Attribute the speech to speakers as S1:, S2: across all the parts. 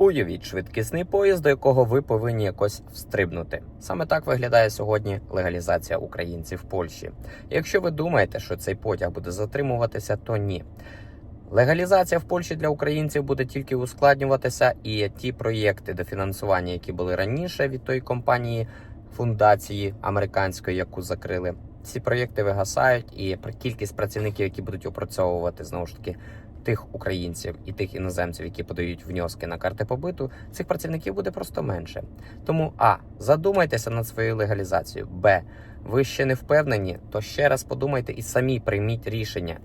S1: Уявіть швидкісний поїзд, до якого ви повинні якось встрибнути. Саме так виглядає сьогодні легалізація українців в Польщі. Якщо ви думаєте, що цей потяг буде затримуватися, то ні. Легалізація в Польщі для українців буде тільки ускладнюватися, і ті проєкти дофінансування, які були раніше від тої компанії фундації американської, яку закрили, ці проєкти вигасають, і кількість працівників, які будуть опрацьовувати знову ж таки тих українців і тих іноземців, які подають внески на карти побиту, цих працівників буде просто менше. Тому а задумайтеся над своєю легалізацією. Б. Ви ще не впевнені, то ще раз подумайте і самі прийміть рішення.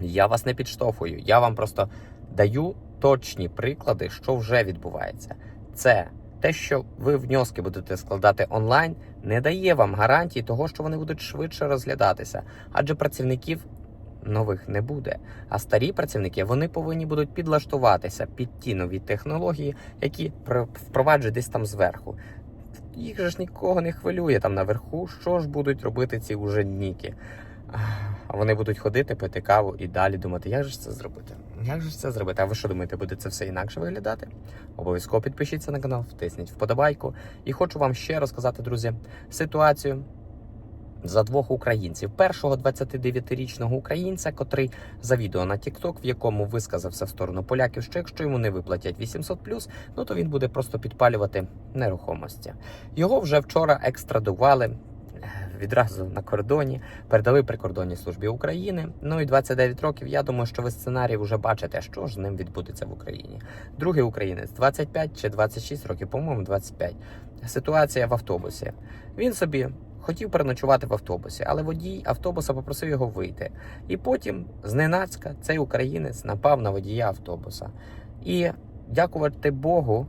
S1: Я вас не підштовхую, я вам просто даю точні приклади, що вже відбувається. Це те, що ви внески будете складати онлайн, не дає вам гарантії того, що вони будуть швидше розглядатися, адже працівників нових не буде. А старі працівники вони повинні будуть підлаштуватися під ті нові технології, які впроваджують десь там зверху. Їх же ж нікого не хвилює там наверху, що ж будуть робити ці уженніки. А вони будуть ходити, пити каву і далі думати, як же ж це зробити? Як же ж це зробити? А ви що думаєте, буде це все інакше виглядати? Обов'язково підпишіться на канал, втисніть вподобайку. І хочу вам ще розказати, друзі, ситуацію за двох українців. Першого 29-річного українця, котрий за відео на TikTok, в якому висказався в сторону поляків, що якщо йому не виплатять 800+, ну то він буде просто підпалювати нерухомості. Його вже вчора екстрадували. е, Відразу на кордоні передали прикордонній службі України. Ну і 29 років. Я думаю, що ви сценарій вже бачите, що ж з ним відбудеться в Україні. Другий українець 25 чи 26 років, по-моєму, 25. Ситуація в автобусі. Він собі хотів переночувати в автобусі, але водій автобуса попросив його вийти. І потім, зненацька, цей українець напав на водія автобуса. І дякувати Богу,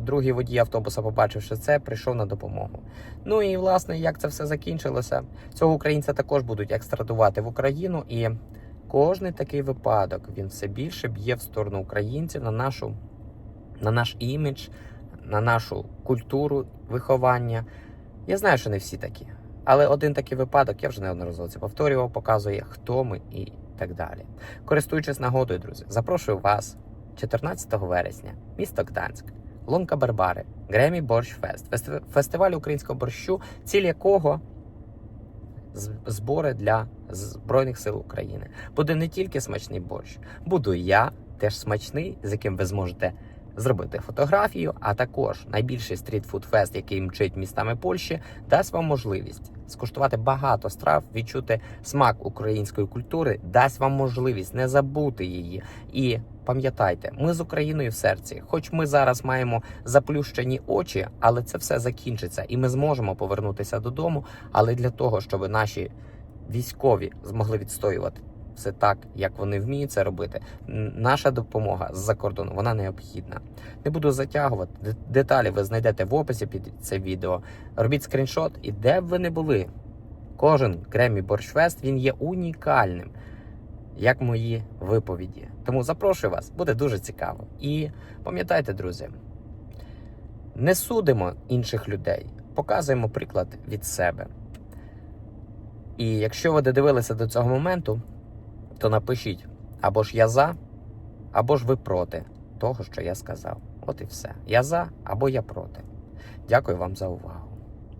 S1: другий водій автобуса, побачивши це, прийшов на допомогу. Ну і власне, як це все закінчилося, цього українця також будуть екстрадувати в Україну. І кожний такий випадок він все більше б'є в сторону українців на нашу, на наш імідж, на нашу культуру виховання. Я знаю, що не всі такі. Але один такий випадок, я вже неодноразово це повторював, показує, хто ми і так далі. Користуючись нагодою, друзі, запрошую вас 14 вересня, місто Гданськ, Лунка Барбари, Гремі Борщ Фест, фести- фестиваль українського борщу, ціль якого збори для Збройних сил України. Буде не тільки смачний борщ, буду я теж смачний, з яким ви зможете зробити фотографію, а також найбільший стрітфуд-фест, який мчить містами Польщі, дасть вам можливість скуштувати багато страв, відчути смак української культури, дасть вам можливість не забути її. І пам'ятайте, ми з Україною в серці, хоч ми зараз маємо заплющені очі, але це все закінчиться, і ми зможемо повернутися додому. Але для того, щоб наші військові змогли відстоювати все так, як вони вміють це робити. Наша допомога з-за кордону вона необхідна. Не буду затягувати. Деталі ви знайдете в описі під це відео. Робіть скріншот, і де б ви не були. Кожен Кремі Борщфест він є унікальним, як мої виповіді. Тому запрошую вас, буде дуже цікаво. І пам'ятайте, друзі, не судимо інших людей, показуємо приклад від себе. І якщо ви додивилися до цього моменту, то напишіть або ж я за, або ж ви проти того, що я сказав. От і все. Я за або я проти. Дякую вам за увагу.